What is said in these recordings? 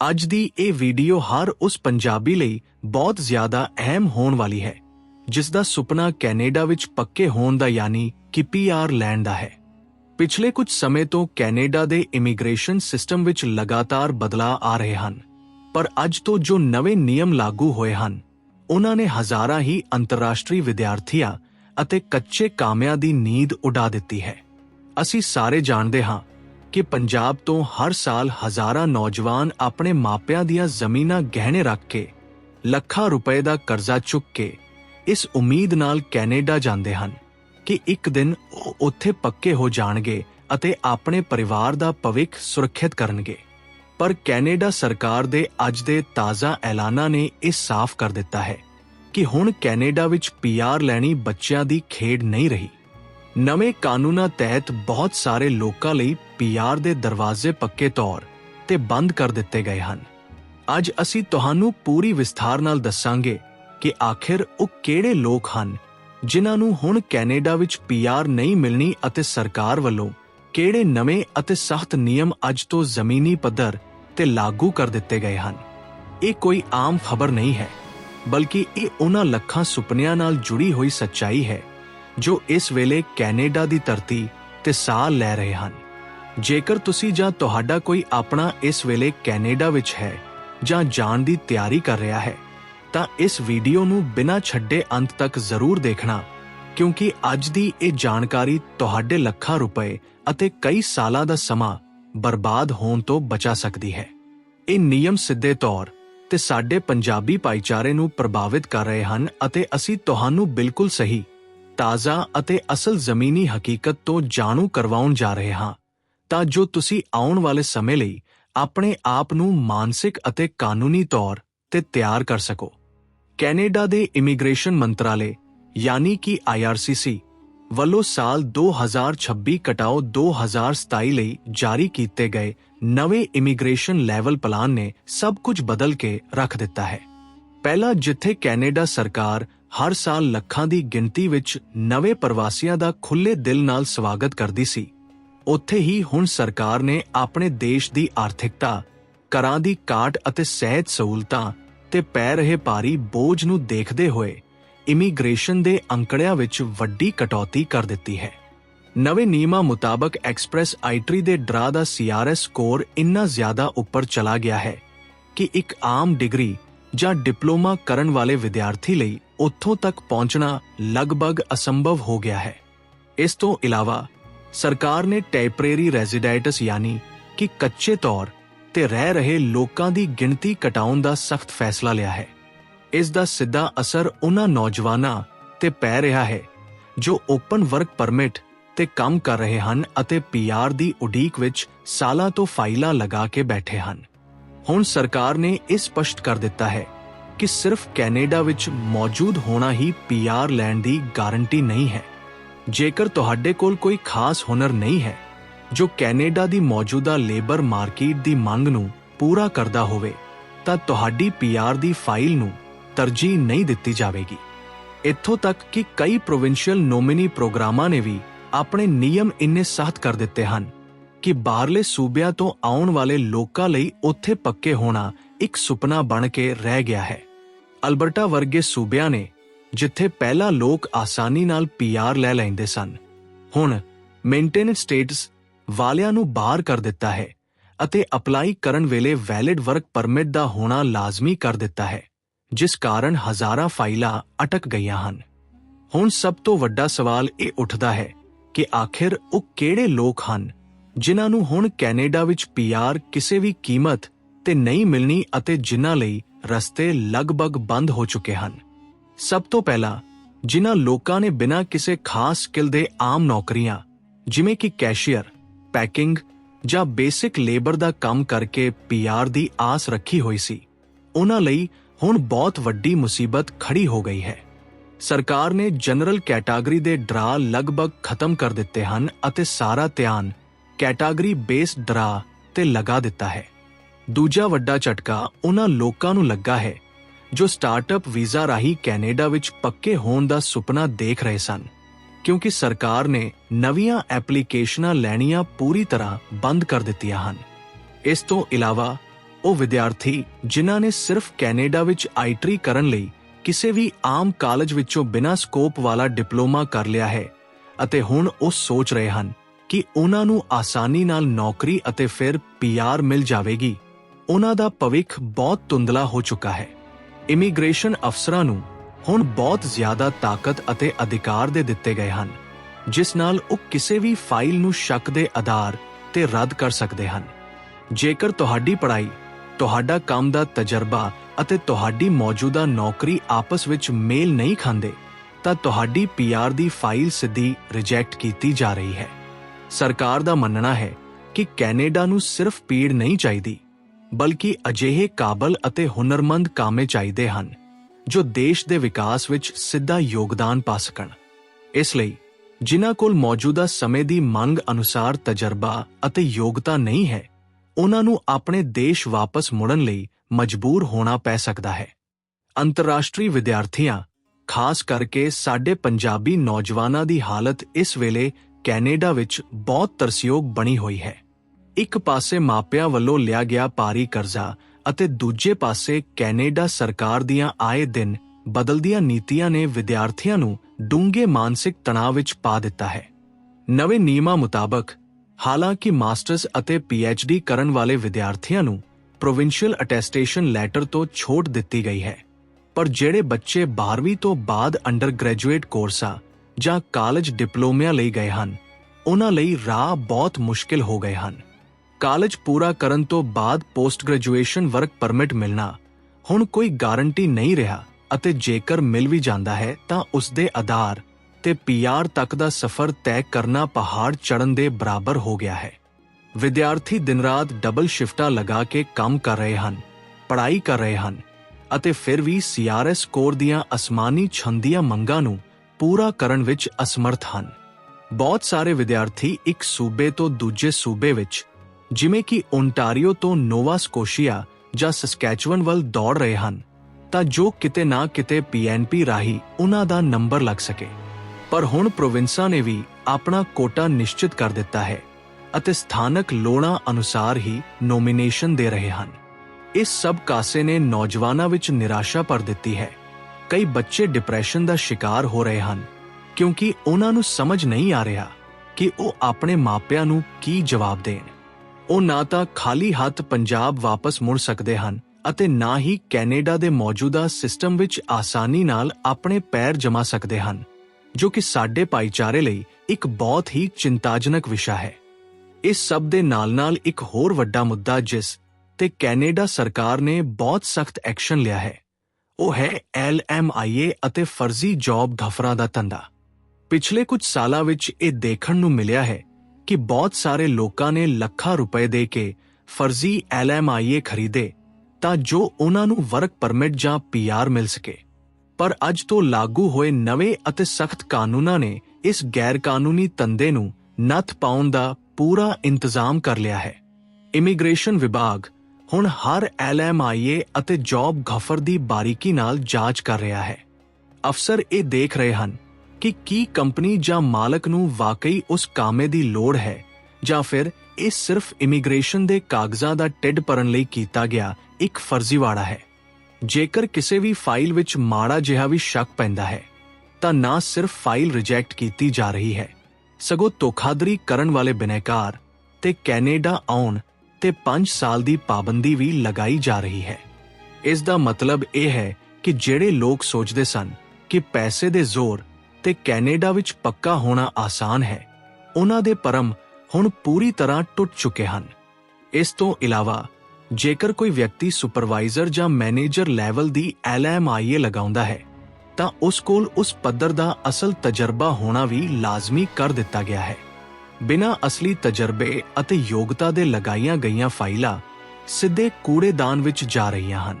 ਅੱਜ ਦੀ ਇਹ ਵੀਡੀਓ ਹਰ ਉਸ ਪੰਜਾਬੀ ਲਈ ਬਹੁਤ ਜ਼ਿਆਦਾ ਅਹਿਮ ਹੋਣ ਵਾਲੀ ਹੈ, ਜਿਸ ਦਾ ਸੁਪਨਾ ਕੈਨੇਡਾ ਵਿੱਚ ਪੱਕੇ ਹੋਣ ਦਾ ਯਾਨੀ ਕਿ ਪੀਆਰ ਲੈਣ ਦਾ ਹੈ। ਪਿਛਲੇ ਕੁਝ ਸਮੇਂ ਤੋਂ ਕੈਨੇਡਾ ਦੇ ਇਮੀਗ੍ਰੇਸ਼ਨ ਸਿਸਟਮ ਵਿੱਚ ਲਗਾਤਾਰ ਬਦਲਾਅ ਆ ਰਹੇ ਹਨ, ਪਰ ਅੱਜ ਤੋਂ ਜੋ ਨਵੇਂ ਨਿਯਮ ਲਾਗੂ ਹੋਏ ਹਨ, ਉਹਨਾਂ ਨੇ ਹਜ਼ਾਰਾਂ ਹੀ ਅੰਤਰਰਾਸ਼ਟਰੀ ਵਿਦਿਆਰਥੀਆਂ ਅਤੇ ਕੱਚੇ ਕਾਮਿਆਂ ਦੀ ਨੀਂਦ ਉਡਾ ਦਿੱਤੀ ਹੈ। ਅਸੀਂ ਸਾਰੇ ਜਾਣਦੇ ਹਾਂ ਕਿ ਪੰਜਾਬ ਤੋਂ ਹਰ ਸਾਲ ਹਜ਼ਾਰਾਂ ਨੌਜਵਾਨ ਆਪਣੇ ਮਾਪਿਆਂ ਦੀਆਂ ਜ਼ਮੀਨਾਂ ਗਹਿਣੇ ਰੱਖ ਕੇ, ਲੱਖਾਂ ਰੁਪਏ ਦਾ ਕਰਜ਼ਾ ਚੁੱਕ ਕੇ, ਇਸ ਉਮੀਦ ਨਾਲ ਕੈਨੇਡਾ ਜਾਂਦੇ ਹਨ ਕਿ ਇੱਕ ਦਿਨ ਉਹ ਉੱਥੇ ਪੱਕੇ ਹੋ ਜਾਣਗੇ ਅਤੇ ਆਪਣੇ ਪਰਿਵਾਰ ਦਾ ਭਵਿੱਖ ਸੁਰੱਖਿਅਤ ਕਰਨਗੇ। ਪਰ ਕੈਨੇਡਾ ਸਰਕਾਰ ਦੇ ਅੱਜ ਦੇ ਤਾਜ਼ਾ ਐਲਾਨਾਂ ਨੇ ਇਹ ਸਾਫ਼ ਕਰ ਦਿੱਤਾ ਹੈ ਕਿ ਹੁਣ ਕੈਨੇਡਾ ਵਿੱਚ ਪੀਆਰ ਲੈਣੀ ਬੱਚਿਆਂ ਦੀ ਖੇਡ ਨਹੀਂ ਰਹੀ। ਨਵੇਂ ਕਾਨੂੰਨਾਂ ਤਹਿਤ ਬਹੁਤ ਸਾਰੇ ਲੋਕਾਂ ਲਈ ਪੀਆਰ ਦੇ ਦਰਵਾਜ਼ੇ ਪੱਕੇ ਤੌਰ ਤੇ ਬੰਦ ਕਰ ਦਿੱਤੇ ਗਏ ਹਨ। ਅੱਜ ਅਸੀਂ ਤੁਹਾਨੂੰ ਪੂਰੀ ਵਿਸਥਾਰ ਨਾਲ ਦੱਸਾਂਗੇ ਕਿ ਆਖਿਰ ਉਹ ਕਿਹੜੇ ਲੋਕ ਹਨ, ਜਿਨ੍ਹਾਂ ਨੂੰ ਹੁਣ ਕੈਨੇਡਾ ਵਿੱਚ ਪੀਆਰ ਨਹੀਂ ਮਿਲਣੀ ਅਤੇ ਸਰਕਾਰ ਵੱਲੋਂ ਕਿਹੜੇ ਨਵੇਂ ਅਤੇ ਸਖਤ ਨਿਯਮ ਅੱਜ ਤੋਂ ਜ਼ਮੀਨੀ ਪੱਧਰ ਤੇ ਲਾਗੂ ਕਰ ਦਿੱਤੇ ਗਏ ਹਨ। ਇਹ ਕੋਈ ਆਮ ਖਬਰ ਨਹੀਂ ਹੈ, ਬਲਕਿ ਇਹ ਉਹਨਾਂ ਲੱਖਾਂ ਸੁਪਨਿਆਂ ਨਾਲ ਜੁੜੀ ਹੋਈ ਸੱਚਾਈ ਹੈ। ਜੋ ਇਸ ਵੇਲੇ ਕੈਨੇਡਾ ਦੀ ਧਰਤੀ ਤੇ ਸਾਹ ਲੈ ਰਹੇ ਹਨ। ਜੇਕਰ ਤੁਸੀਂ ਜਾਂ ਤੁਹਾਡਾ ਕੋਈ ਆਪਣਾ ਇਸ ਵੇਲੇ ਕੈਨੇਡਾ ਵਿੱਚ ਹੈ ਜਾਂ ਜਾਣ ਦੀ ਤਿਆਰੀ ਕਰ ਰਿਹਾ ਹੈ, ਤਾਂ ਇਸ ਵੀਡੀਓ ਨੂੰ ਬਿਨਾਂ ਛੱਡੇ ਅੰਤ ਤੱਕ ਜ਼ਰੂਰ ਦੇਖਣਾ, ਕਿਉਂਕਿ ਅੱਜ ਦੀ ਇਹ ਜਾਣਕਾਰੀ ਤੁਹਾਡੇ ਲੱਖਾਂ ਰੁਪਏ ਅਤੇ ਕਈ ਸਾਲਾਂ ਦਾ ਸਮਾਂ ਬਰਬਾਦ ਹੋਣ ਤੋਂ ਬਚਾ ਸਕਦੀ ਹੈ। ਇਹ ਨਿਯਮ ਸਿੱਧੇ ਤੌਰ ਤੇ ਸਾਡੇ ਪੰਜਾਬੀ ਭਾਈਚਾਰੇ ਨੂੰ ਪ੍ਰਭਾਵਿਤ ਕਰ ਰਹੇ ਹਨ ਅਤੇ ਅਸੀਂ ਤੁਹਾਨੂੰ ਬਿਲਕੁਲ ਸਹੀ ਤਾਜ਼ਾ ਅਤੇ ਅਸਲ ਜ਼ਮੀਨੀ ਹਕੀਕਤ ਤੋਂ ਜਾਣੂ ਕਰਵਾਉਣ ਜਾ ਰਹੇ ਹਾਂ, ਤਾਂ ਜੋ ਤੁਸੀਂ ਆਉਣ ਵਾਲੇ ਸਮੇਂ ਲਈ ਆਪਣੇ ਆਪ ਨੂੰ ਮਾਨਸਿਕ ਅਤੇ ਕਾਨੂੰਨੀ ਤੌਰ ਤੇ ਤਿਆਰ ਕਰ ਸਕੋ। ਕੈਨੇਡਾ ਦੇ ਇਮੀਗ੍ਰੇਸ਼ਨ ਮੰਤਰਾਲੇ, ਯਾਨੀ ਕਿ IRCC ਵੱਲੋਂ ਸਾਲ 2026 ਕਟਾਓ 2027 ਲਈ ਜਾਰੀ ਕੀਤੇ ਗਏ ਨਵੇਂ ਇਮੀਗ੍ਰੇਸ਼ਨ ਲੈਵਲ ਪਲਾਨ ਨੇ ਸਭ ਕੁਝ ਬਦਲ ਕੇ ਰੱਖ ਦਿੱਤਾ ਹੈ। ਪਹਿਲਾਂ ਜਿੱਥੇ ਕੈਨੇਡਾ ਸਰਕਾਰ ਹਰ ਸਾਲ ਲੱਖਾਂ ਦੀ ਗਿਣਤੀ ਵਿੱਚ ਨਵੇਂ ਪ੍ਰਵਾਸੀਆਂ ਦਾ ਖੁੱਲ੍ਹੇ ਦਿਲ ਨਾਲ ਸਵਾਗਤ ਕਰਦੀ ਸੀ। ਉੱਥੇ ਹੀ ਹੁਣ ਸਰਕਾਰ ਨੇ ਆਪਣੇ ਦੇਸ਼ ਦੀ ਆਰਥਿਕਤਾ ਕਰਾਂ ਦੀ ਕਾਟ ਅਤੇ ਸਿਹਤ ਸਹੂਲਤਾਂ ਤੇ ਪੈ ਰਹੇ ਭਾਰੀ ਬੋਝ ਨੂੰ ਦੇਖਦੇ ਹੋਏ ਇਮੀਗ੍ਰੇਸ਼ਨ ਦੇ ਅੰਕੜਿਆਂ ਵਿੱਚ ਵੱਡੀ ਕਟੌਤੀ ਕਰ ਦਿੱਤੀ ਹੈ। ਨਵੇਂ ਨਿਯਮਾਂ ਮੁਤਾਬਕ ਐਕਸਪ੍ਰੈਸ ਆਈਟਰੀ ਦੇ ਡਰਾ ਦਾ ਸੀਆਰਐਸ ਸਕੋਰ ਇੰਨਾ ਜ਼ਿਆਦਾ ਉੱਪਰ ਚਲਾ ਗਿਆ ਹੈ ਕਿ ਇੱਕ ਆਮ ਡਿਗਰੀ ਜਾਂ ਡਿਪਲੋਮਾ ਕਰਨ ਵਾਲੇ ਵਿਦਿਆਰਥੀ ਲਈ ਉੱਥੋਂ ਤੱਕ ਪਹੁੰਚਣਾ ਲਗਭਗ ਅਸੰਭਵ ਹੋ ਗਿਆ ਹੈ। ਇਸ ਤੋਂ ਇਲਾਵਾ, ਸਰਕਾਰ ਨੇ ਟੈਂਪਰੇਰੀ ਰੈਜ਼ੀਡੈਂਟਸ ਯਾਨੀ ਕਿ ਕੱਚੇ ਤੌਰ ਤੇ ਰਹਿ ਰਹੇ ਲੋਕਾਂ ਦੀ ਗਿਣਤੀ ਘਟਾਉਣ ਦਾ ਸਖਤ ਫੈਸਲਾ ਲਿਆ ਹੈ। ਇਸ ਦਾ ਸਿੱਧਾ ਅਸਰ ਉਹਨਾਂ ਨੌਜਵਾਨਾਂ ਤੇ ਪੈ ਰਿਹਾ ਹੈ, ਜੋ ਓਪਨ ਵਰਕ ਪਰਮਿਟ ਤੇ ਕੰਮ ਕਰ ਰਹੇ ਹਨ ਅਤੇ ਪੀਆਰ ਦੀ ਉਡੀਕ ਵਿੱਚ ਸਾਲਾਂ ਤੋਂ ਫਾਈਲਾਂ ਲਗਾ ਕੇ ਬੈਠੇ ਹਨ। ਹੁਣ ਸਰਕਾਰ ਨੇ ਇਹ ਸਪਸ਼ਟ ਕਰ ਦਿੱਤਾ ਹੈ ਕਿ ਸਿਰਫ ਕੈਨੇਡਾ ਵਿੱਚ ਮੌਜੂਦ ਹੋਣਾ ਹੀ ਪੀਆਰ ਲੈਣ ਦੀ ਗਾਰੰਟੀ ਨਹੀਂ ਹੈ। ਜੇਕਰ ਤੁਹਾਡੇ ਕੋਲ ਕੋਈ ਖਾਸ ਹੁਨਰ ਨਹੀਂ ਹੈ, ਜੋ ਕੈਨੇਡਾ ਦੀ ਮੌਜੂਦਾ ਲੇਬਰ ਮਾਰਕੀਟ ਦੀ ਮੰਗ ਨੂੰ ਪੂਰਾ ਕਰਦਾ ਹੋਵੇ, ਤਾਂ ਤੁਹਾਡੀ ਪੀਆਰ ਦੀ ਫਾਈਲ ਨੂੰ ਤਰਜੀਹ ਨਹੀਂ ਦਿੱਤੀ ਜਾਵੇਗੀ। ਇੱਥੋਂ ਤੱਕ ਕਿ ਕਈ ਪ੍ਰੋਵਿੰਸ਼ੀਅਲ ਨੋਮਿਨੀ ਪ੍ਰੋਗਰਾਮਾਂ ਨੇ ਵੀ ਆਪਣੇ ਨਿਯਮ ਇੰਨੇ ਸਖਤ ਕਰ ਦਿੱਤੇ ਹਨ ਕਿ ਬਾਹਰਲੇ ਸੂਬਿਆਂ ਤੋਂ ਆਉਣ ਵਾਲੇ ਲੋਕਾਂ ਲਈ ਉੱਥੇ ਪੱਕੇ ਹੋਣਾ ਇੱਕ ਸੁਪਨਾ ਬਣ ਕੇ ਰਹਿ ਗਿਆ ਹੈ। ਅਲਬਰਟਾ ਵਰਗੇ ਸੂਬਿਆਂ ਨੇ ਜਿੱਥੇ ਪਹਿਲਾਂ ਲੋਕ ਆਸਾਨੀ ਨਾਲ ਪੀਆਰ ਲੈ ਲੈਂਦੇ ਸਨ, ਹੁਣ ਮੇਨਟੇਨੈਂਸ ਸਟੇਟਸ ਵਾਲਿਆਂ ਨੂੰ ਬਾਹਰ ਕਰ ਦਿੱਤਾ ਹੈ ਅਤੇ ਅਪਲਾਈ ਕਰਨ ਵੇਲੇ ਵੈਲਿਡ ਵਰਕ ਪਰਮਿਟ ਦਾ ਹੋਣਾ ਲਾਜ਼ਮੀ ਕਰ ਦਿੱਤਾ ਹੈ, ਜਿਸ ਕਾਰਨ ਹਜ਼ਾਰਾਂ ਫਾਈਲਾਂ ਅਟਕ ਗਈਆਂ ਹਨ। ਹੁਣ ਸਭ ਤੋਂ ਵੱਡਾ ਸਵਾਲ ਇਹ ਉੱਠਦਾ ਹੈ ਕਿ ਆਖਿਰ ਉਹ ਕਿਹੜੇ ਲੋਕ ਹਨ ਜਿਨ੍ਹਾਂ ਨੂੰ ਹੁਣ ਕੈਨੇਡਾ ਵਿੱਚ ਪੀਆਰ ਕਿਸੇ ਵੀ ਕੀਮਤ ਤੇ ਨਹੀਂ ਮਿਲਣੀ ਅਤੇ ਜਿਨ੍ਹਾਂ ਲਈ ਰਸਤੇ ਲਗਭਗ ਬੰਦ ਹੋ ਚੁੱਕੇ ਹਨ। ਸਭ ਤੋਂ ਪਹਿਲਾਂ, ਜਿਨ੍ਹਾਂ ਲੋਕਾਂ ਨੇ ਬਿਨਾਂ ਕਿਸੇ ਖਾਸ ਸਕਿੱਲ ਦੇ ਆਮ ਨੌਕਰੀਆਂ, ਜਿਵੇਂ ਕਿ ਕੈਸ਼ੀਅਰ, ਪੈਕਿੰਗ ਜਾਂ ਬੇਸਿਕ ਲੇਬਰ ਦਾ ਕੰਮ ਕਰਕੇ ਪੀਆਰ ਦੀ ਆਸ ਰੱਖੀ ਹੋਈ ਸੀ, ਉਹਨਾਂ ਲਈ ਹੁਣ ਬਹੁਤ ਵੱਡੀ ਮੁਸੀਬਤ ਖੜੀ ਹੋ ਗਈ ਹੈ। ਸਰਕਾਰ ਨੇ ਜਨਰਲ ਕੈਟਾਗਰੀ ਦੇ ਡਰਾ ਲਗਭਗ ਖਤਮ ਕਰ ਦਿੱਤੇ ਹਨ ਅਤੇ ਸਾਰਾ ਧਿਆਨ ਕੈਟਾਗਰੀ ਬੇਸ ਡਰਾ ਤੇ ਲਗਾ ਦਿੱਤਾ ਹੈ। ਦੂਜਾ ਵੱਡਾ ਝਟਕਾ ਉਹਨਾਂ ਲੋਕਾਂ ਨੂੰ ਲੱਗਾ ਹੈ, ਜੋ ਸਟਾਰਟਅਪ ਵੀਜ਼ਾ ਰਾਹੀਂ ਕੈਨੇਡਾ ਵਿੱਚ ਪੱਕੇ ਹੋਣ ਦਾ ਸੁਪਨਾ ਦੇਖ ਰਹੇ ਸਨ, ਕਿਉਂਕਿ ਸਰਕਾਰ ਨੇ ਨਵੀਆਂ ਐਪਲੀਕੇਸ਼ਨਾਂ ਲੈਣੀਆਂ ਪੂਰੀ ਤਰ੍ਹਾਂ ਬੰਦ ਕਰ ਦਿੱਤੀਆਂ ਹਨ। ਇਸ ਤੋਂ ਇਲਾਵਾ, ਉਹ ਵਿਦਿਆਰਥੀ ਜਿਨ੍ਹਾਂ ਨੇ ਸਿਰਫ ਕੈਨੇਡਾ ਵਿੱਚ ਆਈਟਰੀ ਕਰਨ ਲਈ ਕਿਸੇ ਵੀ ਆਮ ਕਾਲਜ ਵਿੱਚੋਂ ਬਿਨਾਂ ਸਕੋਪ ਵਾਲਾ ਡਿਪਲੋਮਾ ਕਰ ਲਿਆ ਹੈ, ਅਤੇ ਹੁਣ ਉਹ ਸੋਚ ਰਹੇ ਹਨ ਕਿ ਉਹਨਾਂ ਨੂੰ ਆਸਾਨੀ ਨਾਲ ਨੌਕਰੀ ਅਤੇ ਫਿਰ ਪੀਆਰ ਮਿਲ ਜਾਵੇਗੀ। ਉਹਨਾਂ ਦਾ ਭਵਿੱਖ ਬਹੁਤ ਧੁੰਦਲਾ ਹੋ ਚੁੱਕਾ ਹੈ। ਇਮੀਗ੍ਰੇਸ਼ਨ ਅਫਸਰਾਂ ਨੂੰ ਹੁਣ ਬਹੁਤ ਜ਼ਿਆਦਾ ਤਾਕਤ ਅਤੇ ਅਧਿਕਾਰ ਦੇ ਦਿੱਤੇ ਗਏ ਹਨ, ਜਿਸ ਨਾਲ ਉਹ ਕਿਸੇ ਵੀ ਫਾਈਲ ਨੂੰ ਸ਼ੱਕ ਦੇ ਆਧਾਰ ਤੇ ਰੱਦ ਕਰ ਸਕਦੇ ਹਨ। ਜੇਕਰ ਤੁਹਾਡੀ ਪੜ੍ਹਾਈ, ਤੁਹਾਡਾ ਕੰਮ ਦਾ ਤਜਰਬਾ ਅਤੇ ਤੁਹਾਡੀ ਮੌਜੂਦਾ ਨੌਕਰੀ ਆਪਸ ਵਿੱਚ ਮੇਲ ਨਹੀਂ ਖਾਂਦੇ, ਤਾਂ ਤੁਹਾਡੀ ਪੀਆਰ ਦੀ ਫਾਈਲ ਸਿੱਧੀ ਰਿਜੈਕਟ ਕੀਤੀ ਜਾ ਰਹੀ ਹੈ। ਸਰਕਾਰ ਦਾ ਮੰਨਣਾ ਹੈ ਕਿ ਕੈਨੇਡਾ ਨੂੰ ਸਿਰਫ ਪੀੜ ਨਹੀਂ ਚਾਹੀਦੀ, ਬਲਕਿ ਅਜਿਹੇ ਕਾਬਲ ਅਤੇ ਹੁਨਰਮੰਦ ਕਾਮੇ ਚਾਹੀਦੇ ਹਨ, ਜੋ ਦੇਸ਼ ਦੇ ਵਿਕਾਸ ਵਿੱਚ ਸਿੱਧਾ ਯੋਗਦਾਨ ਪਾ ਸਕਣ। ਇਸ ਲਈ, ਜਿਨ੍ਹਾਂ ਕੋਲ ਮੌਜੂਦਾ ਸਮੇਂ ਦੀ ਮੰਗ ਅਨੁਸਾਰ ਤਜਰਬਾ ਅਤੇ ਯੋਗਤਾ ਨਹੀਂ ਹੈ, ਉਹਨਾਂ ਨੂੰ ਆਪਣੇ ਦੇਸ਼ ਵਾਪਸ ਮੁੜਨ ਲਈ ਮਜਬੂਰ ਹੋਣਾ ਪੈ ਸਕਦਾ ਹੈ। ਅੰਤਰਰਾਸ਼ਟਰੀ ਵਿਦਿਆਰਥੀਆਂ, ਖਾਸ ਕਰਕੇ ਸਾਡੇ ਪੰਜਾਬੀ ਨੌਜਵਾਨਾਂ ਦੀ ਹਾਲਤ ਇਸ ਵੇਲੇ ਕੈਨੇਡਾ ਵਿੱਚ ਬਹੁਤ ਤਰਸਯੋਗ ਬਣੀ ਹੋਈ ਹੈ। ਇੱਕ ਪਾਸੇ ਮਾਪਿਆਂ ਵੱਲੋਂ ਲਿਆ ਗਿਆ ਭਾਰੀ ਕਰਜ਼ਾ ਅਤੇ ਦੂਜੇ ਪਾਸੇ ਕੈਨੇਡਾ ਸਰਕਾਰ ਦੀਆਂ ਆਏ ਦਿਨ ਬਦਲਦੀਆਂ ਨੀਤੀਆਂ ਨੇ ਵਿਦਿਆਰਥੀਆਂ ਨੂੰ ਡੂੰਘੇ ਮਾਨਸਿਕ ਤਣਾਅ ਵਿੱਚ ਪਾ ਦਿੱਤਾ ਹੈ। ਨਵੇਂ ਨਿਯਮਾਂ ਮੁਤਾਬਕ, ਹਾਲਾਂਕਿ ਮਾਸਟਰਸ ਅਤੇ ਪੀਐਚਡੀ ਕਰਨ ਵਾਲੇ ਵਿਦਿਆਰਥੀਆਂ ਨੂੰ ਪ੍ਰੋਵਿੰਸ਼ੀਅਲ ਅਟੈਸਟੇਸ਼ਨ ਲੈਟਰ ਤੋਂ ਛੋਟ ਦਿੱਤੀ ਗਈ ਹੈ। ਪਰ ਜਿਹੜੇ ਬੱਚੇ 12ਵੀਂ ਤੋਂ ਬਾਅਦ ਅੰਡਰ ਗ੍ਰੈਜੂਏਟ ਕੋਰਸਾਂ ਜਾਂ ਕਾਲਜ ਡਿਪਲੋਮਿਆਂ ਲਈ ਗਏ ਹਨ। ਉਹਨਾਂ ਲਈ ਰਾਹ ਬਹੁਤ ਮੁਸ਼ਕਿਲ ਹੋ ਗਏ ਹਨ। ਕਾਲਜ ਪੂਰਾ ਕਰਨ ਤੋਂ ਬਾਅਦ ਪੋਸਟ ਗ੍ਰੈਜੂਏਸ਼ਨ ਵਰਕ ਪਰਮਿਟ ਮਿਲਣਾ ਹੁਣ ਕੋਈ ਗਾਰੰਟੀ ਨਹੀਂ ਰਿਹਾ ਅਤੇ ਜੇਕਰ ਮਿਲ ਵੀ ਜਾਂਦਾ ਹੈ ਤਾਂ ਉਸ ਦੇ ਆਧਾਰ ਤੇ ਪੀਆਰ ਤੱਕ ਦਾ ਸਫ਼ਰ ਤੈਅ ਕਰਨਾ ਪਹਾੜ ਚੜਨ ਦੇ ਬਰਾਬਰ ਹੋ ਗਿਆ ਹੈ। ਵਿਦਿਆਰਥੀ ਦਿਨ-ਰਾਤ ਡਬਲ ਸ਼ਿਫਟਾਂ ਲਗਾ ਕੇ ਕੰਮ ਕਰ ਰਹੇ ਹਨ, ਪੜ੍ਹਾਈ ਕਰ ਰਹੇ ਹਨ ਅਤੇ ਫਿਰ ਵੀ ਸੀਆਰਐਸ ਕੋਰ ਦੀਆਂ ਅਸਮਾਨੀ ਛੰਦੀਆਂ ਮੰਗਾਂ ਨੂੰ ਪੂਰਾ ਕਰਨ ਵਿੱਚ ਅਸਮਰਥ ਹਨ। ਬਹੁਤ ਸਾਰੇ ਵਿਦਿਆਰਥੀ ਇੱਕ ਸੂਬੇ ਤੋਂ ਦੂਜੇ ਸੂਬੇ ਵਿੱਚ, ਜਿਵੇਂ ਕਿ ਓਨਟਾਰੀਓ ਤੋਂ ਨੋਵਾ ਸਕੋਸ਼ੀਆ ਜਾਂ ਸਸਕੈਚੁਅਨ ਵੱਲ ਦੌੜ ਰਹੇ ਹਨ, ਤਾਂ ਜੋ ਕਿਤੇ ਨਾ ਕਿਤੇ ਪੀਐਨਪੀ ਰਾਹੀਂ ਉਹਨਾਂ ਦਾ ਨੰਬਰ ਲੱਗ ਸਕੇ। ਪਰ ਹੁਣ ਪ੍ਰੋਵਿੰਸਾਂ ਨੇ ਵੀ ਆਪਣਾ ਕੋਟਾ ਨਿਸ਼ਚਿਤ ਕਰ ਦਿੱਤਾ ਹੈ ਅਤੇ ਸਥਾਨਕ ਲੋੜਾਂ ਅਨੁਸਾਰ ਹੀ ਨੋਮੀਨੇਸ਼ਨ ਦੇ ਰਹੇ ਹਨ। ਇਸ ਸਭ ਕਾਸੇ ਨੇ ਨੌਜਵਾਨਾਂ ਵਿੱਚ ਨਿਰਾਸ਼ਾ ਭਰ ਦਿੱਤੀ ਹੈ। ਕਈ ਬੱਚੇ ਡਿਪਰੈਸ਼ਨ ਦਾ ਸ਼ਿਕਾਰ ਹੋ ਰਹੇ ਹਨ, ਕਿਉਂਕਿ ਉਹਨਾਂ ਨੂੰ ਸਮਝ ਨਹੀਂ ਆ ਰਿਹਾ ਕਿ ਉਹ ਆਪਣੇ ਮਾਪਿਆਂ ਨੂੰ ਕੀ ਜਵਾਬ ਦੇਣ। ਉਹ ਨਾ ਤਾਂ ਖਾਲੀ ਹੱਥ ਪੰਜਾਬ ਵਾਪਸ ਮੁੜ ਸਕਦੇ ਹਨ ਅਤੇ ਨਾ ਹੀ ਕੈਨੇਡਾ ਦੇ ਮੌਜੂਦਾ ਸਿਸਟਮ ਵਿੱਚ ਆਸਾਨੀ ਨਾਲ ਆਪਣੇ ਪੈਰ ਜਮਾ ਸਕਦੇ ਹਨ, ਜੋ ਕਿ ਸਾਡੇ ਭਾਈਚਾਰੇ ਲਈ ਇੱਕ ਬਹੁਤ ਹੀ ਚਿੰਤਾਜਨਕ ਵਿਸ਼ਾ ਹੈ। ਇਸ ਸਭ ਦੇ ਨਾਲ-ਨਾਲ ਇੱਕ ਹੋਰ ਵੱਡਾ ਮੁੱਦਾ ਜਿਸ ਤੇ ਕੈਨੇਡਾ ਸਰਕਾਰ ਨੇ ਬਹੁਤ ਸਖਤ ਐਕਸ਼ਨ ਲਿਆ ਹੈ। ਉਹ ਹੈ ਐਲਐਮਆਈਏ ਅਤੇ ਫਰਜ਼ੀ ਜੌਬ ਧਫਰਾ ਦਾ ਧੰਦਾ। ਪਿਛਲੇ ਕੁਝ ਸਾਲਾਂ ਵਿੱਚ ਇਹ ਦੇਖਣ ਨੂੰ ਮਿਲਿਆ ਹੈ ਕਿ ਬਹੁਤ ਸਾਰੇ ਲੋਕਾਂ ਨੇ ਲੱਖਾਂ ਰੁਪਏ ਦੇ ਕੇ ਫਰਜ਼ੀ ਐਲਐਮਆਈਏ ਖਰੀਦੇ ਤਾਂ ਜੋ ਉਹਨਾਂ ਨੂੰ ਵਰਕ ਪਰਮਿਟ ਜਾਂ ਪੀਆਰ ਮਿਲ ਸਕੇ। ਪਰ ਅੱਜ ਤੋਂ ਲਾਗੂ ਹੋਏ ਨਵੇਂ ਅਤੇ ਸਖਤ ਕਾਨੂੰਨਾਂ ਨੇ ਇਸ ਗੈਰ ਕਾਨੂੰਨੀ ਤੰਦੇ ਨੂੰ ਨੱਥ ਪਾਉਣ ਦਾ ਪੂਰਾ ਇੰਤਜ਼ਾਮ ਕਰ ਲਿਆ ਹੈ। ਇਮੀਗ੍ਰੇਸ਼ਨ ਵਿਭਾਗ ਹੁਣ ਹਰ ਐਲਐਮਆਈਏ ਅਤੇ ਜੌਬ ਘਫਰ ਦੀ ਬਾਰੀਕੀ ਨਾਲ ਜਾਂਚ ਕਰ ਰਿਹਾ ਹੈ। ਅਫਸਰ ਇਹ ਦੇਖ ਰਹੇ ਹਨ ਕਿ ਕੀ ਕੰਪਨੀ ਜਾਂ ਮਾਲਕ ਨੂੰ ਵਾਕਈ ਉਸ ਕਾਮੇ ਦੀ ਲੋੜ ਹੈ ਜਾਂ ਫਿਰ ਇਹ ਸਿਰਫ ਇਮੀਗ੍ਰੇਸ਼ਨ ਦੇ ਕਾਗਜ਼ਾਂ ਦਾ ਟਿੱਡ ਭਰਨ ਲਈ ਕੀਤਾ ਗਿਆ ਇੱਕ ਫਰਜ਼ੀਵਾੜਾ ਹੈ। ਜੇਕਰ ਕਿਸੇ ਵੀ ਫਾਈਲ ਵਿੱਚ ਮਾੜਾ ਜਿਹਾ ਵੀ ਸ਼ੱਕ ਪੈਂਦਾ ਹੈ, ਤਾਂ ਨਾ ਸਿਰਫ ਫਾਈਲ ਰਿਜੈਕਟ ਕੀਤੀ ਜਾ ਰਹੀ ਹੈ। ਸਗੋਂ ਧੋਖਾਧੜੀ ਕਰਨ ਵਾਲੇ ਬਿਨੈਕਾਰ ਤੇ ਕੈਨੇਡਾ ਆਉਣ ਤੇ 5 ਸਾਲ ਦੀ ਪਾਬੰਦੀ ਵੀ ਲਗਾਈ ਜਾ ਰਹੀ ਹੈ। ਇਸ ਦਾ ਮਤਲਬ ਇਹ ਹੈ ਕਿ ਜਿਹੜੇ ਲੋਕ ਸੋਚਦੇ ਸਨ ਕਿ ਪੈਸੇ ਦੇ ਜ਼ੋਰ ਤੇ ਕੈਨੇਡਾ ਵਿੱਚ ਪੱਕਾ ਹੋਣਾ ਆਸਾਨ ਹੈ, ਉਹਨਾਂ ਦੇ ਪਰਮ ਹੁਣ ਪੂਰੀ ਤਰ੍ਹਾਂ ਟੁੱਟ ਚੁੱਕੇ ਹਨ। ਇਸ ਤੋਂ ਇਲਾਵਾ, ਜੇਕਰ ਕੋਈ ਵਿਅਕਤੀ ਸੁਪਰਵਾਈਜ਼ਰ ਜਾਂ ਮੈਨੇਜਰ ਲੈਵਲ ਦੀ ਐਲਐਮਆਈਏ ਲਗਾਉਂਦਾ ਹੈ, ਤਾਂ ਉਸ ਕੋਲ ਉਸ ਪੱਧਰ ਦਾ ਅਸਲ ਤਜਰਬਾ ਹੋਣਾ ਵੀ ਲਾਜ਼ਮੀ ਕਰ ਦਿੱਤਾ ਗਿਆ ਹੈ। ਬਿਨਾਂ ਅਸਲੀ ਤਜਰਬੇ ਅਤੇ ਯੋਗਤਾ ਦੇ ਲਗਾਈਆਂ ਗਈਆਂ ਫਾਈਲਾਂ ਸਿੱਧੇ ਕੂੜੇਦਾਨ ਵਿੱਚ ਜਾ ਰਹੀਆਂ ਹਨ।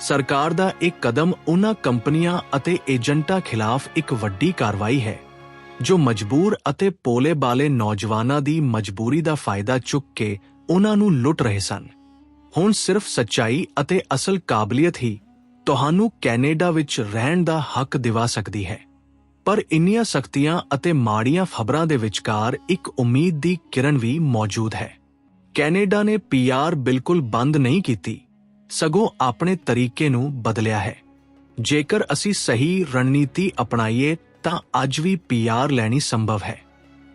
ਸਰਕਾਰ ਦਾ ਇਹ ਕਦਮ ਉਹਨਾਂ ਕੰਪਨੀਆਂ ਅਤੇ ਏਜੰਟਾਂ ਖਿਲਾਫ ਇੱਕ ਵੱਡੀ ਕਾਰਵਾਈ ਹੈ, ਜੋ ਮਜਬੂਰ ਅਤੇ ਪੋਲੇ-ਬਾਲੇ ਨੌਜਵਾਨਾਂ ਦੀ ਮਜਬੂਰੀ ਦਾ ਫਾਇਦਾ ਚੁੱਕ ਕੇ ਉਹਨਾਂ ਨੂੰ ਲੁੱਟ ਰਹੇ ਸਨ। ਹੁਣ ਸਿਰਫ ਸੱਚਾਈ ਅਤੇ ਅਸਲ ਕਾਬਲੀਅਤ ਹੀ ਤੁਹਾਨੂੰ ਕੈਨੇਡਾ ਵਿੱਚ ਰਹਿਣ ਦਾ ਹੱਕ ਦਿਵਾ ਸਕਦੀ ਹੈ। ਪਰ ਇੰਨੀਆਂ ਸਖਤੀਆਂ ਅਤੇ ਮਾੜੀਆਂ ਖਬਰਾਂ ਦੇ ਵਿਚਕਾਰ ਇੱਕ ਉਮੀਦ ਦੀ ਕਿਰਨ ਵੀ ਮੌਜੂਦ ਹੈ। ਕੈਨੇਡਾ ਨੇ ਪੀਆਰ ਬਿਲਕੁਲ ਬੰਦ ਨਹੀਂ ਕੀਤੀ। ਸਗੋਂ ਆਪਣੇ ਤਰੀਕੇ ਨੂੰ ਬਦਲਿਆ ਹੈ। ਜੇਕਰ ਅਸੀਂ ਸਹੀ ਰਣਨੀਤੀ ਅਪਣਾਈਏ, ਤਾਂ ਅੱਜ ਵੀ ਪੀਆਰ ਲੈਣੀ ਸੰਭਵ ਹੈ।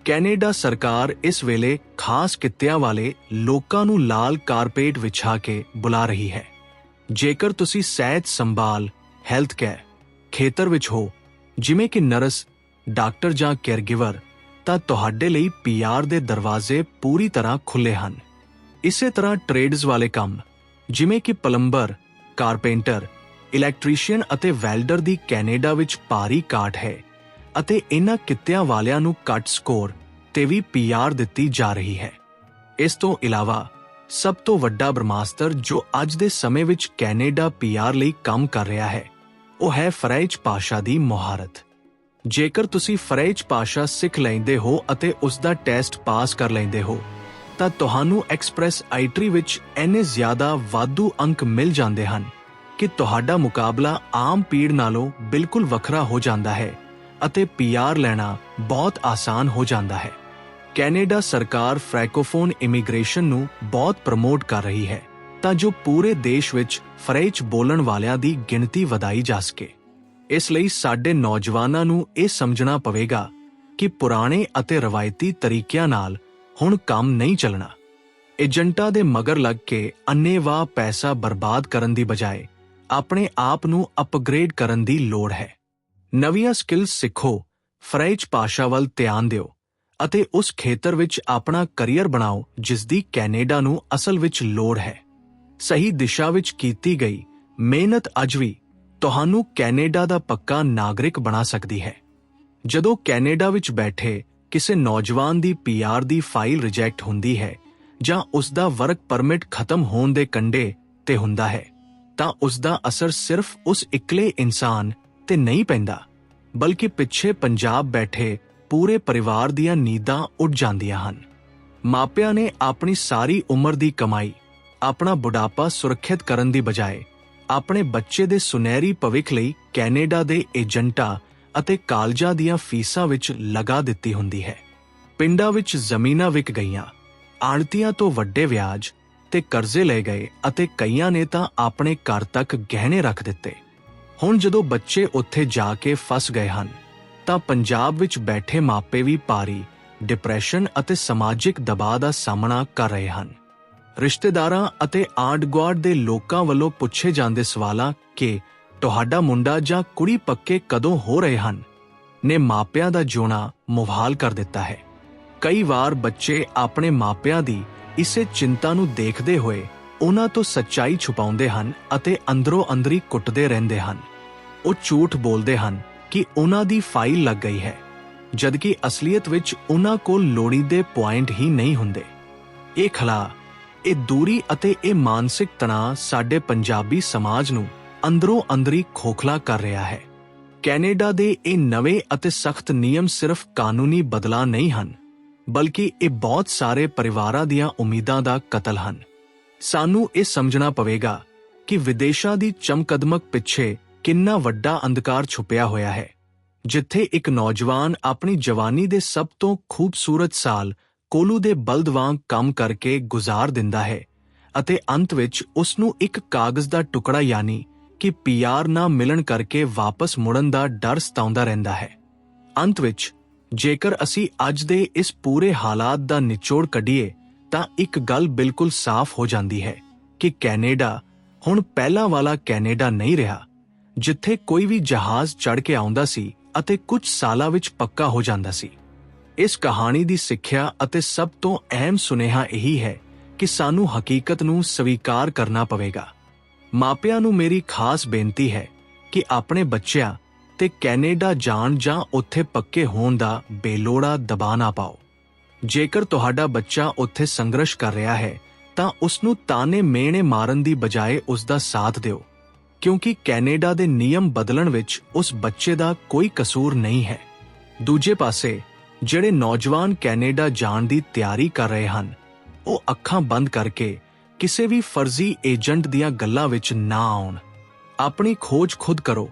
ਕੈਨੇਡਾ ਸਰਕਾਰ ਇਸ ਵੇਲੇ ਖਾਸ ਕਿੱਤਿਆਂ ਵਾਲੇ ਲੋਕਾਂ ਨੂੰ ਲਾਲ ਕਾਰਪੇਟ ਵਿਛਾ ਕੇ ਬੁਲਾ ਰਹੀ ਹੈ। ਜੇਕਰ ਤੁਸੀਂ ਸਿਹਤ ਸੰਭਾਲ, ਹੈਲਥ ਕੇਅਰ ਖੇਤਰ ਵਿੱਚ ਹੋ ਜਿਵੇਂ ਕਿ ਨਰਸ, ਡਾਕਟਰ ਜਾਂ ਕੇਅਰਗਿਵਰ ਤਾਂ ਤੁਹਾਡੇ ਲਈ ਪੀਆਰ ਦੇ ਦਰਵਾਜ਼ੇ ਪੂਰੀ ਤਰ੍ਹਾਂ ਖੁੱਲੇ ਹਨ। ਇਸੇ ਤਰ੍ਹਾਂ ਟ੍ਰੇਡਸ ਵਾਲੇ ਕੰਮ, ਜਿਵੇਂ ਕਿ ਪਲੰਬਰ, ਕਾਰਪੈਂਟਰ ਇਲੈਕਟ੍ਰੀਸ਼ੀਅਨ ਅਤੇ ਵੈਲਡਰ ਦੀ ਕੈਨੇਡਾ ਵਿੱਚ ਭਾਰੀ ਕਾਟ ਹੈ ਅਤੇ ਇਹਨਾਂ ਕਿੱਤਿਆਂ ਵਾਲਿਆਂ ਨੂੰ ਕੱਟ ਸਕੋਰ ਤੇ ਵੀ ਪੀਆਰ ਦਿੱਤੀ ਜਾ ਰਹੀ ਹੈ। ਇਸ ਤੋਂ ਇਲਾਵਾ, ਸਭ ਤੋਂ ਵੱਡਾ ਬ੍ਰਹਮਾਸਤਰ ਜੋ ਅੱਜ ਦੇ ਸਮੇਂ ਵਿੱਚ ਕੈਨੇਡਾ ਪੀਆਰ ਲਈ ਕੰਮ ਕਰ ਰਿਹਾ ਹੈ ਉਹ ਹੈ ਫਰੈਂਚ ਭਾਸ਼ਾ ਦੀ ਮੁਹਾਰਤ। ਜੇਕਰ ਤੁਸੀਂ ਫਰੈਂਚ ਭਾਸ਼ਾ ਸਿੱਖ ਲੈਂਦੇ ਹੋ ਅਤੇ ਉਸ ਦਾ ਟੈਸਟ ਪਾਸ ਕਰ ਲੈਂਦੇ ਹੋ, ਤਾਂ ਤੁਹਾਨੂੰ ਐਕਸਪ੍ਰੈਸ ਆਈਟਰੀ ਵਿੱਚ ਇੰਨੇ ਜ਼ਿਆਦਾ ਵਾਧੂ ਅੰਕ ਮਿਲ ਜਾਂਦੇ ਹਨ ਕਿ ਤੁਹਾਡਾ ਮੁਕਾਬਲਾ ਆਮ ਪੀੜ ਨਾਲੋਂ ਬਿਲਕੁਲ ਵੱਖਰਾ ਹੋ ਜਾਂਦਾ ਹੈ ਅਤੇ ਪੀਆਰ ਲੈਣਾ ਬਹੁਤ ਆਸਾਨ ਹੋ ਜਾਂਦਾ ਹੈ। ਕੈਨੇਡਾ ਸਰਕਾਰ ਫ੍ਰੈਂਕੋਫੋਨ ਇਮੀਗ੍ਰੇਸ਼ਨ ਨੂੰ ਬਹੁਤ ਪ੍ਰਮੋਟ ਕਰ ਰਹੀ ਹੈ। ਤਾਂ ਜੋ ਪੂਰੇ ਦੇਸ਼ ਵਿੱਚ ਫਰੈਂਚ ਬੋਲਣ ਵਾਲਿਆਂ ਦੀ ਗਿਣਤੀ ਵਧਾਈ ਜਾ ਸਕੇ। ਇਸ ਲਈ ਸਾਡੇ ਨੌਜਵਾਨਾਂ ਨੂੰ ਇਹ ਸਮਝਣਾ ਪਵੇਗਾ ਕਿ ਪੁਰਾਣੇ ਅਤੇ ਰਵਾਇਤੀ ਤਰੀਕਿਆਂ ਨਾਲ ਹੁਣ ਕੰਮ ਨਹੀਂ ਚੱਲਣਾ। ਏਜੰਟਾਂ ਦੇ ਮਗਰ ਲੱਗ ਕੇ ਅੰਨੇਵਾਹ ਪੈਸਾ ਬਰਬਾਦ ਕਰਨ ਦੀ ਬਜਾਏ ਆਪਣੇ ਆਪ ਨੂੰ ਅਪਗ੍ਰੇਡ ਕਰਨ ਦੀ ਲੋੜ ਹੈ। ਨਵੀਆਂ ਸਕਿੱਲਸ ਸਿੱਖੋ, ਫ੍ਰੈਂਚ ਭਾਸ਼ਾ ਵੱਲ ਧਿਆਨ ਦਿਓ ਅਤੇ ਉਸ ਖੇਤਰ ਵਿੱਚ ਆਪਣਾ ਕੈਰੀਅਰ ਬਣਾਓ ਜਿਸ ਦੀ ਕੈਨੇਡਾ ਨੂੰ ਅਸਲ ਵਿੱਚ ਲੋੜ ਹੈ। ਸਹੀ ਦਿਸ਼ਾ ਵਿੱਚ ਕੀਤੀ ਗਈ ਮਿਹਨਤ ਅੱਜ ਵੀ ਤੁਹਾਨੂੰ ਕੈਨੇਡਾ ਦਾ ਪੱਕਾ ਨਾਗਰਿਕ ਬਣਾ ਸਕਦੀ ਹੈ। ਜਦੋਂ ਕੈਨੇਡਾ ਵਿੱਚ ਬੈਠੇ ਕਿਸੇ ਨੌਜਵਾਨ ਦੀ ਪੀਆਰ ਦੀ ਫਾਈਲ ਰਿਜੈਕਟ ਹੁੰਦੀ ਹੈ ਜਾਂ ਉਸ ਦਾ ਵਰਕ ਪਰਮਿਟ ਖਤਮ ਹੋਣ ਦੇ ਕੰਡੇ ਤੇ ਹੁੰਦਾ ਹੈ, ਤਾਂ ਉਸ ਦਾ ਅਸਰ ਸਿਰਫ ਉਸ ਇਕਲੇ ਇਨਸਾਨ ਤੇ ਨਹੀਂ ਪੈਂਦਾ, ਬਲਕਿ ਪਿੱਛੇ ਪੰਜਾਬ ਬੈਠੇ ਪੂਰੇ ਪਰਿਵਾਰ ਦੀਆਂ ਨੀਂਦਾਂ ਉੱਡ ਜਾਂਦੀਆਂ ਹਨ। ਮਾਪਿਆਂ ਨੇ ਆਪਣੀ ਸਾਰੀ ਉਮਰ ਦੀ ਕਮਾਈ ਆਪਣਾ ਬੁਢਾਪਾ ਸੁਰੱਖਿਅਤ ਕਰਨ ਦੀ ਬਜਾਏ ਆਪਣੇ ਬੱਚੇ ਦੇ ਸੁਨਹਿਰੀ ਭਵਿੱਖ ਲਈ ਕੈਨੇਡਾ ਦੇ ਏਜੰਟਾਂ ਅਤੇ ਕਾਲਜਾਂ ਦੀਆਂ ਫੀਸਾਂ ਵਿੱਚ ਲਗਾ ਦਿੱਤੀ ਹੁੰਦੀ ਹੈ। ਪਿੰਡਾਂ ਵਿੱਚ ਜ਼ਮੀਨਾਂ ਵਿਕ ਗਈਆਂ, ਆੜਤੀਆਂ ਤੋਂ ਵੱਡੇ ਵਿਆਜ ਤੇ ਕਰਜ਼ੇ ਲਏ ਗਏ ਅਤੇ ਕਈਆਂ ਨੇ ਤਾਂ ਆਪਣੇ ਘਰ ਤੱਕ ਗਹਿਣੇ ਰੱਖ ਦਿੱਤੇ। ਹੁਣ ਜਦੋਂ ਬੱਚੇ ਉੱਥੇ ਜਾ ਕੇ ਫਸ ਗਏ ਹਨ, ਤਾਂ ਪੰਜਾਬ ਵਿੱਚ ਬੈਠੇ ਮਾਪੇ ਵੀ ਭਾਰੀ ਡਿਪਰੈਸ਼ਨ ਅਤੇ ਸਮਾਜਿਕ ਦਬਾਅ ਦਾ ਸਾਹਮਣਾ ਕਰ ਰਹੇ ਹਨ। ਰਿਸ਼ਤੇਦਾਰਾਂ ਅਤੇ ਆਂਡ-ਗੁਆਂਢ ਦੇ ਲੋਕਾਂ ਵੱਲੋਂ ਪੁੱਛੇ ਜਾਂਦੇ ਸਵਾਲਾਂ ਕਿ ਤੁਹਾਡਾ ਮੁੰਡਾ ਜਾਂ ਕੁੜੀ ਪੱਕੇ ਕਦੋਂ ਹੋ ਰਹੇ ਹਨ, ਨੇ ਮਾਪਿਆਂ ਦਾ ਜੋਣਾ ਮੁਹਾਲ ਕਰ ਦਿੱਤਾ ਹੈ। ਕਈ ਵਾਰ ਬੱਚੇ ਆਪਣੇ ਮਾਪਿਆਂ ਦੀ ਇਸੇ ਚਿੰਤਾ ਨੂੰ ਦੇਖਦੇ ਹੋਏ ਉਹਨਾਂ ਤੋਂ ਸੱਚਾਈ ਛੁਪਾਉਂਦੇ ਹਨ ਅਤੇ ਅੰਦਰੋਂ ਅੰਦਰੀ ਕੁੱਟਦੇ ਰਹਿੰਦੇ ਹਨ। ਉਹ ਝੂਠ ਬੋਲਦੇ ਹਨ ਕਿ ਉਹਨਾਂ ਦੀ ਫਾਈਲ ਲੱਗ ਗਈ ਹੈ, ਜਦਕਿ ਅਸਲੀਅਤ ਵਿੱਚ ਉਹਨਾਂ ਕੋਲ ਲੋੜੀਂਦੇ ਪੁਆਇੰਟ ਹੀ ਨਹੀਂ ਹੁੰਦੇ। ਇਹ ਖਲਾ ਇਹ ਦੂਰੀ ਅਤੇ ਇਹ ਮਾਨਸਿਕ ਤਣਾਅ ਸਾਡੇ ਪੰਜਾਬੀ ਸਮਾਜ ਨੂੰ ਅੰਦਰੋਂ ਅੰਦਰੀ ਖੋਖਲਾ ਕਰ ਰਿਹਾ ਹੈ। ਕੈਨੇਡਾ ਦੇ ਇਹ ਨਵੇਂ ਅਤੇ ਸਖਤ ਨਿਯਮ ਸਿਰਫ ਕਾਨੂੰਨੀ ਬਦਲਾਅ ਨਹੀਂ ਹਨ, ਬਲਕਿ ਇਹ ਬਹੁਤ ਸਾਰੇ ਪਰਿਵਾਰਾਂ ਦੀਆਂ ਉਮੀਦਾਂ ਦਾ ਕਤਲ ਹਨ। ਸਾਨੂੰ ਇਹ ਸਮਝਣਾ ਪਵੇਗਾ ਕਿ ਵਿਦੇਸ਼ਾਂ ਦੀ ਚਮਕਦਮਕ ਪਿੱਛੇ ਕਿੰਨਾ ਵੱਡਾ ਅੰਧਕਾਰ ਛੁਪਿਆ ਹੋਇਆ ਹੈ, ਜਿੱਥੇ ਇੱਕ ਨੌਜਵਾਨ ਆਪਣੀ ਜਵਾਨੀ ਦੇ ਸਭ ਤੋਂ ਖੂਬਸੂਰਤ ਸਾਲ ਕੋਲੂ ਦੇ ਬਲਦ ਵਾਂਗ ਕੰਮ ਕਰਕੇ ਗੁਜ਼ਾਰ ਦਿੰਦਾ ਹੈ ਅਤੇ ਅੰਤ ਵਿੱਚ ਉਸ ਨੂੰ ਇੱਕ ਕਾਗਜ਼ ਦਾ ਟੁਕੜਾ ਯਾਨੀ ਕਿ ਪੀਆਰ ਨਾ ਮਿਲਣ ਕਰਕੇ ਵਾਪਸ ਮੁੜਨ ਦਾ ਡਰ ਸਤਾਉਂਦਾ ਰਹਿੰਦਾ ਹੈ। ਅੰਤ ਵਿੱਚ, ਜੇਕਰ ਅਸੀਂ ਅੱਜ ਦੇ ਇਸ ਪੂਰੇ ਹਾਲਾਤ ਦਾ ਨਿਚੋੜ ਕੱਢੀਏ, ਤਾਂ ਇੱਕ ਗੱਲ ਬਿਲਕੁਲ ਸਾਫ਼ ਹੋ ਜਾਂਦੀ ਹੈ ਕਿ ਕੈਨੇਡਾ ਹੁਣ ਪਹਿਲਾਂ ਵਾਲਾ ਕੈਨੇਡਾ ਨਹੀਂ ਰਿਹਾ, ਜਿੱਥੇ ਕੋਈ ਵੀ ਜਹਾਜ਼ ਚੜ ਕੇ ਆਉਂਦਾ ਸੀ ਅਤੇ ਕੁਝ ਸਾਲਾਂ ਵਿੱਚ ਪੱਕਾ ਹੋ ਜਾਂਦਾ ਸੀ। ਇਸ ਕਹਾਣੀ ਦੀ ਸਿੱਖਿਆ ਅਤੇ ਸਭ ਤੋਂ ਅਹਿਮ ਸੁਨੇਹਾ ਇਹੀ ਹੈ ਕਿ ਸਾਨੂੰ ਹਕੀਕਤ ਨੂੰ ਸਵੀਕਾਰ ਕਰਨਾ ਪਵੇਗਾ। ਮਾਪਿਆਂ ਨੂੰ ਮੇਰੀ ਖਾਸ ਬੇਨਤੀ ਹੈ ਕਿ ਆਪਣੇ ਬੱਚਿਆਂ ਤੇ ਕੈਨੇਡਾ ਜਾਣ ਜਾਂ ਉੱਥੇ ਪੱਕੇ ਹੋਣ ਦਾ ਬੇਲੋੜਾ ਦਬਾਅ ਨਾ ਪਾਓ। ਜੇਕਰ ਤੁਹਾਡਾ ਬੱਚਾ ਉੱਥੇ ਸੰਘਰਸ਼ ਕਰ ਰਿਹਾ ਹੈ, ਤਾਂ ਉਸ ਨੂੰ ਤਾਨੇ ਮੇਣੇ ਮਾਰਨ ਦੀ ਬਜਾਏ ਉਸ ਦਾ ਸਾਥ ਦਿਓ, ਕਿਉਂਕਿ ਕੈਨੇਡਾ ਦੇ ਨਿਯਮ ਬਦਲਣ ਵਿੱਚ ਉਸ ਬੱਚੇ ਦਾ ਕੋਈ ਕਸੂਰ ਨਹੀਂ ਹੈ। ਦੂਜੇ ਪਾਸੇ ਜਿਹੜੇ ਨੌਜਵਾਨ ਕੈਨੇਡਾ ਜਾਣ ਦੀ ਤਿਆਰੀ ਕਰ ਰਹੇ ਹਨ, ਉਹ ਅੱਖਾਂ ਬੰਦ ਕਰਕੇ ਕਿਸੇ ਵੀ ਫਰਜ਼ੀ ਏਜੰਟ ਦੀਆਂ ਗੱਲਾਂ ਵਿੱਚ ਨਾ ਆਉਣ। ਆਪਣੀ ਖੋਜ ਖੁਦ ਕਰੋ।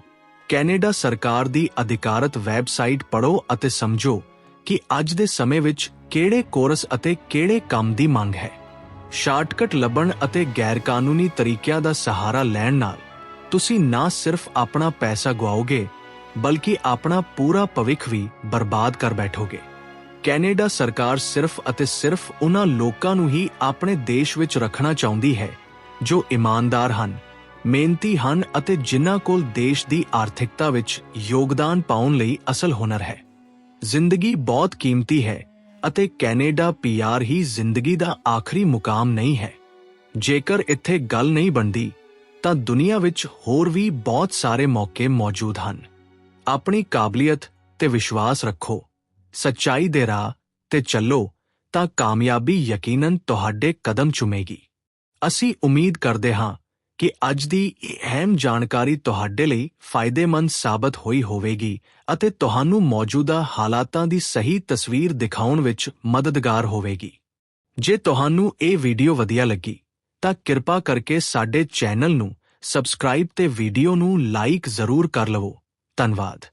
ਕੈਨੇਡਾ ਸਰਕਾਰ ਦੀ ਅਧਿਕਾਰਤ ਵੈਬਸਾਈਟ ਪੜੋ ਅਤੇ ਸਮਝੋ ਕਿ ਅੱਜ ਦੇ ਸਮੇਂ ਵਿੱਚ ਕਿਹੜੇ ਕੋਰਸ ਅਤੇ ਕਿਹੜੇ ਕੰਮ ਦੀ ਮੰਗ ਹੈ। ਸ਼ਾਰਟਕਟ ਲੱਭਣ ਅਤੇ ਗੈਰਕਾਨੂੰਨੀ ਤਰੀਕਿਆਂ ਦਾ ਸਹਾਰਾ ਲੈਣ ਨਾਲ ਤੁਸੀਂ ਨਾ ਸਿਰਫ ਆਪਣਾ ਪੈਸਾ ਗਵਾਓਗੇ ਬਲਕਿ ਆਪਣਾ ਪੂਰਾ ਭਵਿੱਖ ਵੀ ਬਰਬਾਦ ਕਰ ਬੈਠੋਗੇ। ਕੈਨੇਡਾ ਸਰਕਾਰ ਸਿਰਫ ਅਤੇ ਸਿਰਫ ਉਹਨਾਂ ਲੋਕਾਂ ਨੂੰ ਹੀ ਆਪਣੇ ਦੇਸ਼ ਵਿੱਚ ਰੱਖਣਾ ਚਾਹੁੰਦੀ ਹੈ, ਜੋ ਇਮਾਨਦਾਰ ਹਨ, ਮਿਹਨਤੀ ਹਨ ਅਤੇ ਜਿਨ੍ਹਾਂ ਕੋਲ ਦੇਸ਼ ਦੀ ਆਰਥਿਕਤਾ ਵਿੱਚ ਯੋਗਦਾਨ ਪਾਉਣ ਲਈ ਅਸਲ ਹੁਨਰ ਹੈ। ਜ਼ਿੰਦਗੀ ਬਹੁਤ ਕੀਮਤੀ ਹੈ ਅਤੇ ਕੈਨੇਡਾ ਪੀਆਰ ਹੀ ਜ਼ਿੰਦਗੀ ਦਾ ਆਖਰੀ ਮੁਕਾਮ ਨਹੀਂ ਹੈ। ਜੇਕਰ ਇੱਥੇ ਗੱਲ ਨਹੀਂ ਬਣਦੀ, ਤਾਂ ਦੁਨੀਆ ਵਿੱਚ ਹੋਰ ਵੀ ਬਹੁਤ ਸਾਰੇ ਮੌਕੇ ਮੌਜੂਦ ਹਨ। ਆਪਣੀ ਕਾਬਲੀਅਤ ਤੇ ਵਿਸ਼ਵਾਸ ਰੱਖੋ। ਸੱਚਾਈ ਦੇ ਰਾਹ ਤੇ ਚੱਲੋ ਤਾਂ ਕਾਮਯਾਬੀ ਯਕੀਨਨ ਤੁਹਾਡੇ ਕਦਮ ਚੁਮੇਗੀ। ਅਸੀਂ ਉਮੀਦ ਕਰਦੇ ਹਾਂ ਕਿ ਅੱਜ ਦੀ ਇਹ ਅਹਿਮ ਜਾਣਕਾਰੀ ਤੁਹਾਡੇ ਲਈ ਫਾਇਦੇਮੰਦ ਸਾਬਤ ਹੋਈ ਹੋਵੇਗੀ ਅਤੇ ਤੁਹਾਨੂੰ ਮੌਜੂਦਾ ਹਾਲਾਤਾਂ ਦੀ ਸਹੀ ਤਸਵੀਰ ਦਿਖਾਉਣ ਵਿੱਚ ਮਦਦਗਾਰ ਹੋਵੇਗੀ। ਜੇ ਤੁਹਾਨੂੰ ਇਹ ਵੀਡੀਓ ਵਧੀਆ ਲੱਗੀ, ਤਾਂ ਕਿਰਪਾ ਕਰਕੇ ਸਾਡੇ ਚੈਨਲ ਨੂੰ ਸਬਸਕ੍ਰਾਈਬ ਤੇ ਵੀਡੀਓ ਨੂੰ ਲਾਈਕ ਜ਼ਰੂਰ ਕਰ ਲਵੋ। ਧੰਨਵਾਦ।